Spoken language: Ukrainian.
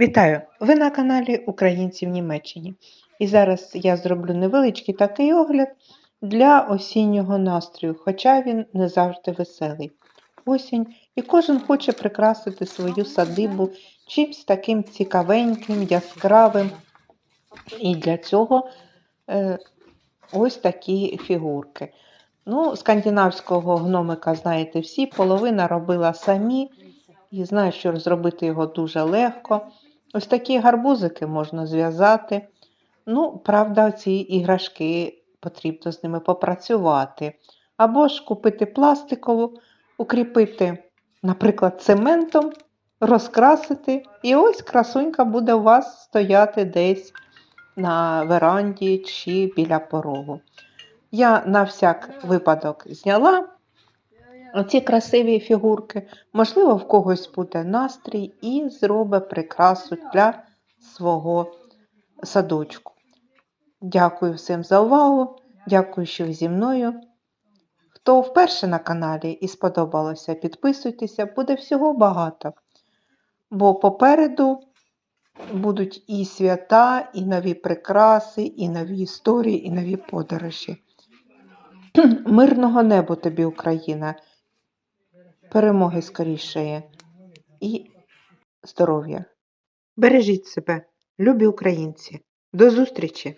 Вітаю! Ви на каналі Українці в Німеччині. І зараз я зроблю невеличкий такий огляд для осіннього настрою, хоча він не завжди веселий. Осінь, і кожен хоче прикрасити свою садибу чимсь таким цікавеньким, яскравим. І для цього е, ось такі фігурки. Ну, скандинавського гномика, знаєте всі, половина робила самі, і знаю, що зробити його дуже легко. Ось такі гарбузики можна зв'язати. Ну, правда, ці іграшки потрібно з ними попрацювати. Або ж купити пластикову, укріпити, наприклад, цементом, розкрасити, і ось красунька буде у вас стояти десь на веранді чи біля порогу. Я на всяк випадок зняла оці красиві фігурки. Можливо, в когось буде настрій і зробить прикрасу для свого садочку. Дякую всім за увагу. Дякую, що ви зі мною. Хто вперше на каналі і сподобалося, підписуйтеся, буде всього багато. Бо попереду будуть і свята, і нові прикраси, і нові історії, і нові подорожі. Мирного неба тобі, Україна! Перемоги скоріше і здоров'я. Бережіть себе, любі українці. До зустрічі!